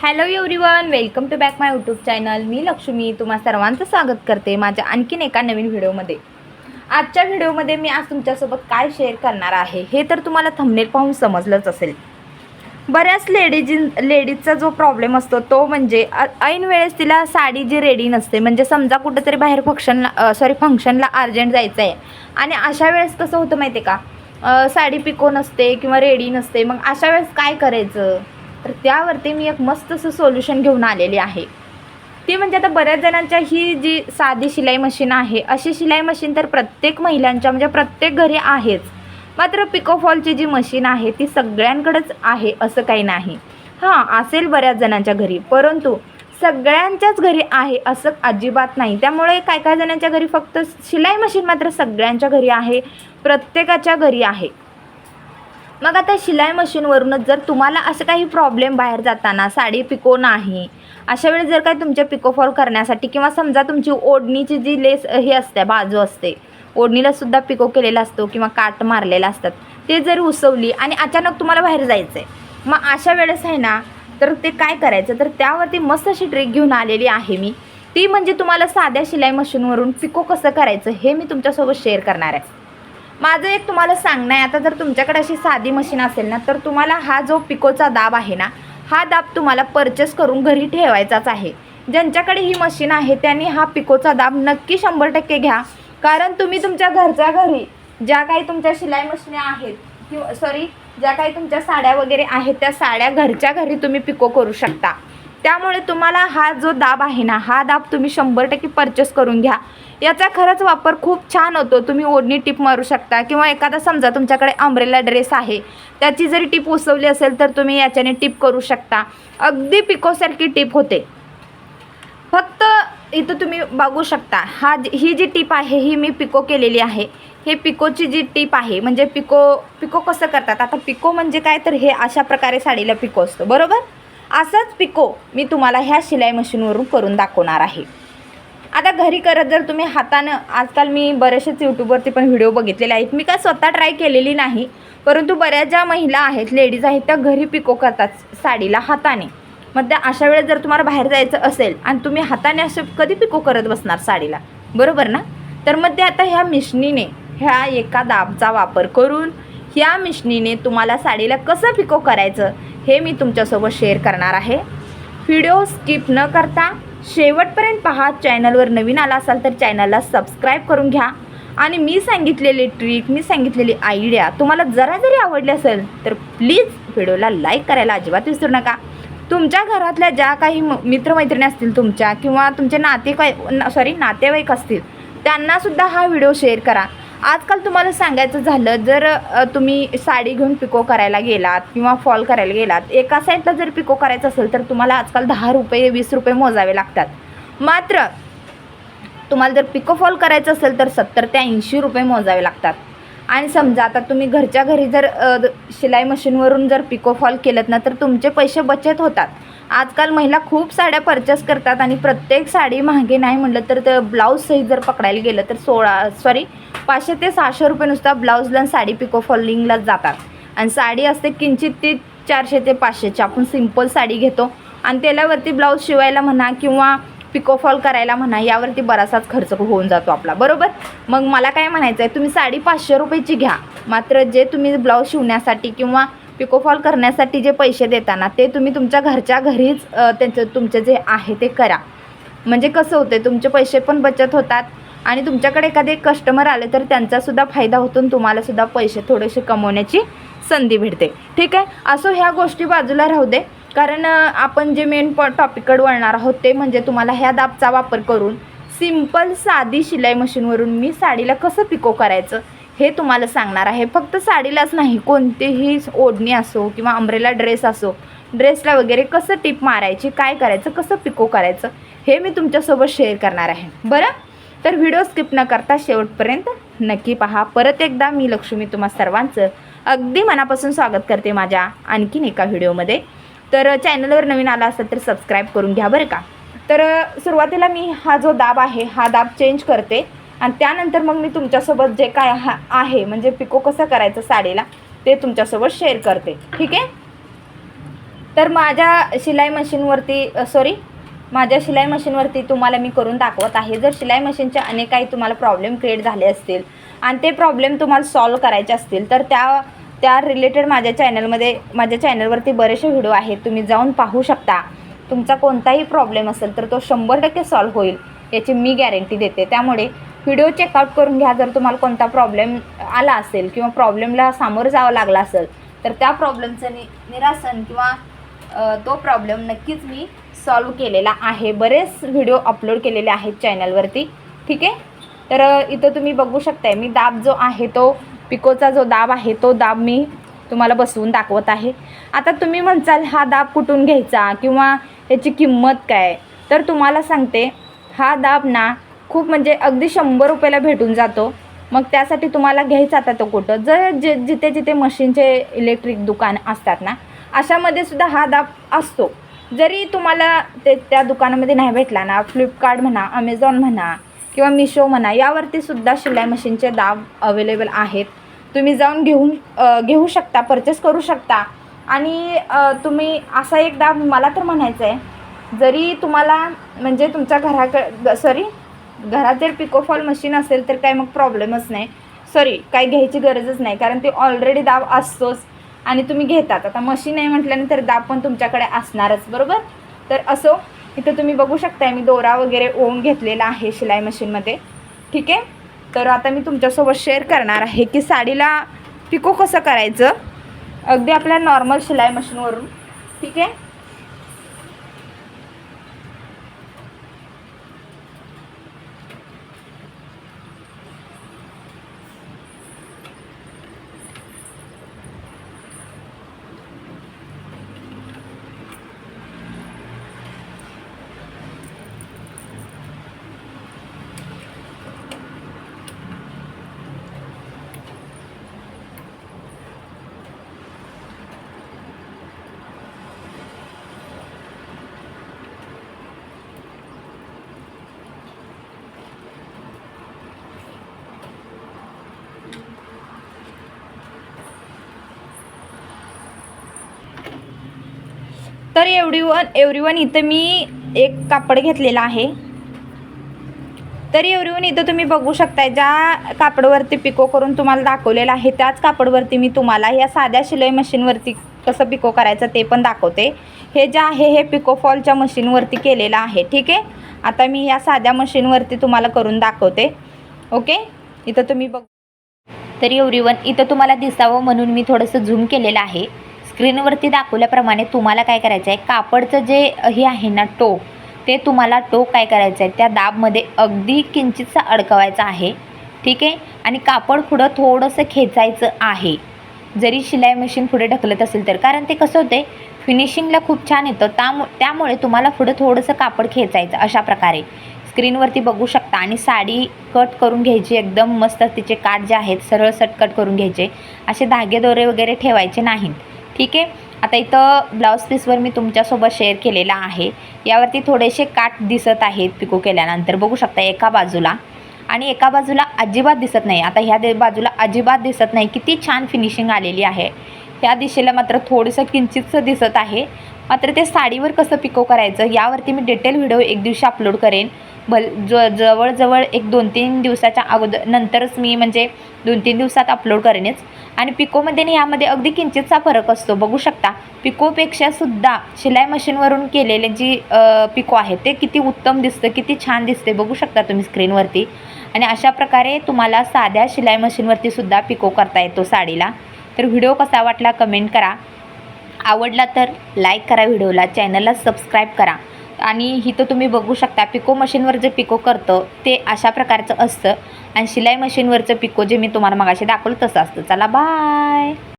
Hello everyone welcome to back my YouTube channel मी लक्ष्मी तुम्हा सर्वांचं स्वागत करते माझ्या आणखीन एका नवीन व्हिडिओमध्ये. आजच्या व्हिडिओमध्ये मी आज तुमच्यासोबत काय शेअर करणार आहे हे तर तुम्हाला थंबनेल पाहून समजलंच असेल. बऱ्याच लेडीज लेडीजचा जो प्रॉब्लेम असतो तो म्हणजे ऐन वेळेस तिला साडी जी रेडी नसते म्हणजे समजा कुठंतरी बाहेर फंक्शनला सॉरी फंक्शनला अर्जंट जायचं आहे आणि अशा वेळेस कसं होतं माहिती आहे का साडी पिको नसते किंवा रेडी नसते मग अशा वेळेस काय करायचं? तर त्यावरती मी एक मस्त असं सोल्युशन घेऊन आलेली आहे. ती म्हणजे आता बऱ्याच जणांच्या ही जी साधी शिलाई मशीन आहे अशी शिलाई मशीन तर प्रत्येक महिलांच्या म्हणजे प्रत्येक घरी आहेच. मात्र पिकोफॉलची जी मशीन आहे ती सगळ्यांकडेच आहे असं काही नाही. हां असेल बऱ्याच जणांच्या घरी परंतु सगळ्यांच्याच घरी आहे असं अजिबात नाही. त्यामुळे काय काय जणांच्या घरी फक्त शिलाई मशीन मात्र सगळ्यांच्या घरी आहे प्रत्येकाच्या घरी आहे. मग आता शिलाई मशीनवरूनच जर तुम्हाला असं काही प्रॉब्लेम बाहेर जाताना साडी पिको नाही अशा वेळेस जर काय तुमच्या पिकोफॉल करण्यासाठी किंवा समजा तुमची ओढणीची जी लेस हे असते बाजू असते ओढणीला सुद्धा पिको केलेला असतो किंवा काट मारलेला असतात ते जर उसवली आणि अचानक तुम्हाला बाहेर जायचं आहे मग अशा वेळेस आहे ना तर ते काय करायचं? तर त्यावरती मस्त अशी ट्रिक घेऊन आलेली आहे मी. ती म्हणजे तुम्हाला साध्या शिलाई मशीनवरून पिको कसं करायचं हे मी तुमच्यासोबत शेअर करणार आहे. माझं एक तुम्हाला सांगणं आहे आता जर तुमच्याकडे अशी साधी मशीन असेल ना तर तुम्हाला हा जो पिकोचा दाब आहे ना हा दाब तुम्हाला परचेस करून घरी ठेवायचाच आहे. ज्यांच्याकडे ही मशीन आहे त्यांनी हा पिकोचा दाब नक्की शंभर टक्के घ्या. कारण तुम्ही तुमच्या घरच्या घरी ज्या काही तुमच्या शिलाई मशीनी आहेत किंवा सॉरी ज्या काही तुमच्या साड्या वगैरे आहेत त्या साड्या घरच्या घरी तुम्ही पिको करू शकता. त्यामुळे तुम्हाला हा जो दाब आहे ना हा दाब तुम्ही शंभर टक्के परचेस करून घ्या. याचा खरंच वापर खूप छान होतो. तुम्ही ओढणी टिप मारू शकता किंवा एखादा समजा तुमच्याकडे अंब्रेला ड्रेस आहे. त्याची जरी टिप उसवली असेल तर तुम्ही याच्याने टिप करू शकता. अगदी पिकोसारखी टिप होते. फक्त इथं तुम्ही बघू शकता. हा ही जी टीप आहे ही मी पिको केलेली आहे. हे पिकोची जी टीप आहे म्हणजे पिको पिको कसं करतात? आता पिको म्हणजे काय? तर हे अशा प्रकारे साडीला पिको असतो. बरोबर? असंच पिको मी तुम्हाला ह्या शिलाई मशीनवरून करून दाखवणार आहे. आता घरी करत जर तुम्ही हातानं आजकाल मी बरेचसेच यूट्यूबवरती पण व्हिडिओ बघितलेले आहेत. मी काय स्वतः ट्राय केलेली नाही परंतु बऱ्याच ज्या महिला आहेत लेडीज आहेत त्या घरी पिको करतात साडीला हाताने. मग त्या अशा वेळेस जर तुम्हाला बाहेर जायचं असेल आणि तुम्ही हाताने असं कधी पिको करत बसणार साडीला? बरोबर ना? तर मग ते आता ह्या मिशनीने ह्या एका दाबचा वापर करून ह्या मिशनीने तुम्हाला साडीला कसं पिको करायचं? हे मी तुमच्यासोबत शेअर करणार आहे. व्हिडिओ स्किप न करता शेवटपर्यंत पहा चॅनलवर नवीन आला असाल तर चॅनलला सबस्क्राईब करून घ्या. आणि मी सांगितलेली ट्रिक मी सांगितलेली आयडिया तुम्हाला जरा जरी आवडली असेल तर प्लीज व्हिडिओला लाईक करायला अजिबात विसरू नका. तुमच्या घरातल्या ज्या काही म- मित्रमैत्रिणी असतील तुमच्या किंवा तुमचे नातेवाईक सॉरी नातेवाईक असतील त्यांनासुद्धा हा व्हिडिओ शेअर करा. आजकाल तुम्हाला सांगायचं झालं जर तुम्ही साडी घेऊन पिको करायला गेलात किंवा फॉल करायला गेलात एका साईडला जर पिको करायचं असेल तर तुम्हाला आजकाल दहा रुपये वीस रुपये मोजावे लागतात. मात्र तुम्हाला जर पिको फॉल करायचं असेल तर सत्तर ते ऐंशी रुपये मोजावे लागतात. आणि समजा आता तुम्ही घरच्या घरी जर शिलाई मशीनवरून जर पिको फॉल केलं ना तर तुमचे पैसे बचत होतात. आजकाल महिला खूप साड्या परचेस करतात आणि प्रत्येक साडी महागे नाही म्हटलं तर ते ब्लाऊज सहित जर पकडायला गेलं तर सोळा सॉरी पाचशे ते सहाशे रुपये नुसता ब्लाऊजला आणि साडी पिको फॉलिंगला जातात. आणि साडी असते किंचित ती चारशे ते पाचशेची. आपण सिंपल साडी घेतो आणि त्याच्यावरती ब्लाऊज शिवायला म्हणा किंवा पिकोफॉल करायला म्हणा यावरती बराचसाच खर्च होऊन जातो आपला. बरोबर? मग मला काय म्हणायचं आहे तुम्ही साडी पाचशे रुपयाची घ्या. मात्र जे तुम्ही ब्लाऊज शिवण्यासाठी किंवा पिकोफॉल करण्यासाठी जे पैसे देताना ते तुम्ही तुमच्या घरच्या घरीच त्यांचं तुमचं जे आहे ते करा. म्हणजे कसं होतं तुमचे पैसे पण बचत होतात आणि तुमच्याकडे एखादे कस्टमर आले तर त्यांचासुद्धा फायदा होतो आणि तुम्हालासुद्धा पैसे थोडेसे कमवण्याची संधी भेटते. ठीक आहे? असो ह्या गोष्टी बाजूला राहू दे. कारण आपण जे मेन प टॉपिककडे वळणार आहोत ते म्हणजे तुम्हाला ह्या दाबचा वापर करून सिंपल साधी शिलाई मशीनवरून मी साडीला कसं पिको करायचं? हे तुम्हाला सांगणार आहे. फक्त साडीलाच नाही कोणतेही ओढणी असो किंवा अंब्रेला ड्रेस असो ड्रेसला वगैरे कसं टिप मारायची काय करायचं कसं पिको करायचं हे मी तुमच्यासोबत शेअर करणार आहे. बरं? तर व्हिडिओ स्किप न करता शेवटपर्यंत नक्की पहा. परत एकदा मी लक्ष्मी तुम्हा सर्वांचं अगदी मनापासून स्वागत करते माझ्या आणखीन एका व्हिडिओमध्ये तर चॅनलवर नवीन आला असेल तर सबस्क्राईब करून घ्या बरं का? तर सुरुवातीला मी हा जो दाब आहे हा दाब चेंज करते. आणि त्यानंतर मग मी तुमच्यासोबत जे काय हा आहे म्हणजे पिको कसं करायचं साडीला ते तुमच्यासोबत शेअर करते. ठीक आहे? तर माझ्या शिलाई मशीनवरती सॉरी माझ्या शिलाई मशीनवरती तुम्हाला मी करून दाखवत आहे. जर शिलाई मशीनचे अनेक काही तुम्हाला प्रॉब्लेम क्रिएट झाले असतील आणि ते प्रॉब्लेम तुम्हाला सॉल्व करायचे असतील तर त्या त्या रिलेटेड माझ्या चॅनलमध्ये माझ्या चॅनलवरती बरेचसे व्हिडिओ आहेत. तुम्ही जाऊन पाहू शकता. तुमचा कोणताही प्रॉब्लेम असेल तर तो शंभर टक्के सॉल्व होईल. याची मी गॅरंटी देते. त्यामुळे व्हिडिओ चेकआउट करून घ्या जर तुम्हाला कोणता प्रॉब्लेम आला असेल किंवा प्रॉब्लेमला सामोरं जावं लागला असेल तर त्या प्रॉब्लेमचं नि निरासन किंवा तो प्रॉब्लेम नक्कीच मी सॉल्व केलेला आहे. बरेच व्हिडिओ अपलोड केलेले आहेत चॅनलवरती ठीक आहे? तर इथं तुम्ही बघू शकताय मी दाब जो आहे तो पिकोचा जो दाब आहे तो दाब मी तुम्हाला बसवून दाखवत आहे. आता तुम्ही म्हणचाल हा दाब कुठून घ्यायचा किंवा याची किंमत काय? तर तुम्हाला सांगते हा दाब ना खूप म्हणजे अगदी शंभर रुपयाला भेटून जातो. मग त्यासाठी तुम्हाला घ्यायचा आता तो कुठं? जर जे जिथे जिथे मशीनचे इलेक्ट्रिक दुकान असतात ना अशामध्ये सुद्धा हा दाब असतो. जरी तुम्हाला ते त्या दुकानामध्ये नाही भेटला ना फ्लिपकार्ट म्हणा अमेझॉन म्हणा किंवा मिशो म्हणा यावरती सुद्धा शिलाई मशीनचे दाब अवेलेबल आहेत. तुम्ही जाऊन घेऊन घेऊ शकता परचेस करू शकता. आणि तुम्ही असा एक दाब मला तर म्हणायचं आहे जरी तुम्हाला म्हणजे तुमच्या घराकडे सॉरी घरात जर पिकोफॉल मशीन असेल तर काय मग प्रॉब्लेमच नाही. सॉरी काय घ्यायची गरजच नाही कारण ते ऑलरेडी दाब असतोच आणि तुम्ही घेतात. आता मशीन आहे म्हटल्यानंतर दाब पण तुमच्याकडे असणारच बरोबर? तर असो इथं तुम्ही बघू शकताय मी दोरा वगैरे ओम घेतलेला आहे शिलाई मशीनमध्ये ठीक आहे? तर आता मी तुमच्यासोबत शेअर करणार आहे की साडीला पिको कसं करायचं? अगदी आपल्या नॉर्मल शिलाई मशीनवरून ठीक आहे? तर एवढी वन एवढी वन इथं मी एक कापड घेतलेला आहे. तर एव्हरी वन इथं तुम्ही बघू शकताय ज्या कापडवरती पिको करून तुम्हाला दाखवलेलं आहे त्याच कापडवरती मी तुम्हाला या साध्या शिलाई मशीनवरती कसं पिको करायचं ते पण दाखवते. हे जे आहे हे पिको फॉलच्या मशीनवरती केलेलं आहे ठीक आहे? आता मी या साध्या मशीनवरती तुम्हाला करून दाखवते. ओके? इथं तुम्ही बघ. तर एव्हरीवन इथं तुम्हाला दिसावं म्हणून मी थोडंसं झूम केलेलं आहे. स्क्रीनवरती दाखवल्याप्रमाणे तुम्हाला काय करायचं आहे कापडचं जे हे आहे ना टोक ते तुम्हाला टोक काय करायचं आहे त्या दाबमध्ये अगदी किंचितसा अडकवायचा आहे ठीक आहे? आणि कापड पुढं थोडंसं खेचायचं आहे. जरी शिलाई मशीन पुढे ढकलत असेल तर कारण ते कसं होतं फिनिशिंगला खूप छान येतं त्यामु त्यामुळे तुम्हाला पुढं थोडंसं कापड खेचायचं अशा प्रकारे. स्क्रीनवरती बघू शकता आणि साडी कट करून घ्यायची एकदम मस्त तिचे काठ जे आहेत सरळ सट कट करून घ्यायचे. असे धागे दोरे वगैरे ठेवायचे नाहीत. ठीक आहे? आता इथं ब्लाऊज पीसवर मी तुमच्यासोबत शेअर केलेला आहे. यावरती थोडेसे काठ दिसत आहेत पिको केल्यानंतर. बघू शकता एका बाजूला. आणि एका बाजूला अजिबात दिसत नाही. आता ह्या दे बाजूला अजिबात दिसत नाही. किती छान फिनिशिंग आलेली आहे. ह्या दिशेला मात्र थोडंसं किंचितचं दिसत आहे. मात्र ते साडीवर कसं पिको करायचं यावरती मी डिटेल व्हिडिओ एक दिवशी अपलोड करेन. भल ज जवळजवळ एक दोन तीन दिवसाच्या अगोदर नंतरच मी म्हणजे दोन तीन दिवसात अपलोड करेनच. आणि पिकोमध्ये आणि यामध्ये अगदी किंचितचा फरक असतो. बघू शकता पिकोपेक्षा सुद्धा शिलाई मशीनवरून केलेले जी पिको आहे ते किती उत्तम दिसतं किती छान दिसते बघू शकता तुम्ही स्क्रीनवरती आणि अशा प्रकारे तुम्हाला साध्या शिलाई मशीनवरती सुद्धा पिको करता येतो साडीला. तर व्हिडिओ कसा वाटला कमेंट करा. आवडला तर लाईक करा व्हिडिओला चॅनलला सबस्क्राईब करा. आणि इथं तुम्ही बघू शकता पिको मशीनवर जे पिको करतं ते अशा प्रकारचं असतं. आणि शिलाई मशीनवरचं पिको जे मी तुम्हाला मगाशी दाखवलं तसं असतं. चला बाय